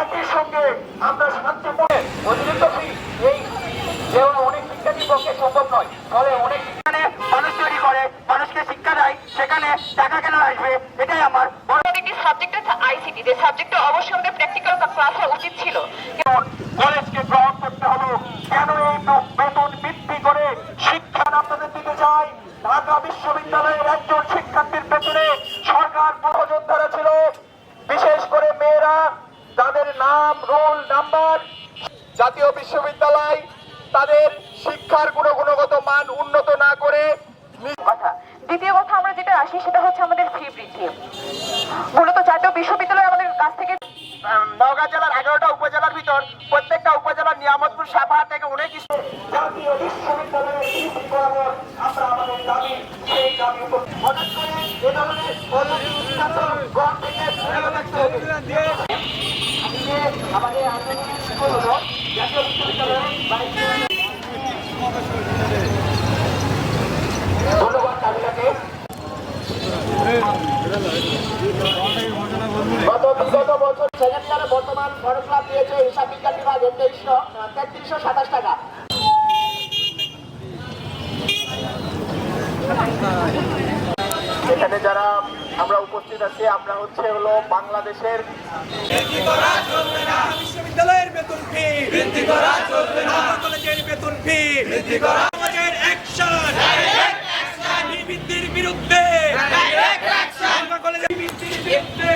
একই সঙ্গে আমরা সাহায্য অতিরিক্ত ফি এই যেমন অনেক শিক্ষার্থীর পক্ষে সম্ভব নয়। ফলে অনেক সেখানে মানুষ তৈরি করে মানুষকে শিক্ষা দেয় সেখানে টাকা কেন আসবে? এটাই আমার সাবজেক্ট আইসিটি যে সাবজেক্টটা অবশ্যই আমাদের প্র্যাকটিক্যাল ক্লাস হওয়া উচিত ছিল। Roll number. জাতীয় বিশ্ববিদ্যালয় তাদের শিক্ষার গুণগত মান উন্নত না করে কথা দ্বিতীয় কথা আমরা যেটা আসি সেটা হচ্ছে আমাদের ফি বৃদ্ধি। মূলত জাতীয় বিশ্ববিদ্যালয় আমাদের কাছ থেকে নওগাঁ জেলার এগারোটা উপজেলার ভিতর প্রত্যেকটা উপজেলার নিয়ামতপুর সাভার থেকে অনেক জাতীয় বিশ্ববিদ্যালয়ের আমরা আমাদের দাবি সেই দাবি উপ- হঠাৎ করে এ ধরনের আমাদের গত বছর সেকেন্ড বর্তমান ক্লাব দিয়েছে হিসাব বিজ্ঞান বিভাগে তেইশশো তেত্রিশশো সাতাশ টাকা এখানে যারা আমরা উপস্থিত আছি, আমরা হচ্ছে হলো বাংলাদেশের বিশ্ববিদ্যালয়ের বেতন ফি। বৃদ্ধি করা চলবে কলেজের বেতন ফি। বৃদ্ধি করা সমাজের অ্যাকশন বৃদ্ধির বিরুদ্ধে। বৃদ্ধির বিরুদ্ধে।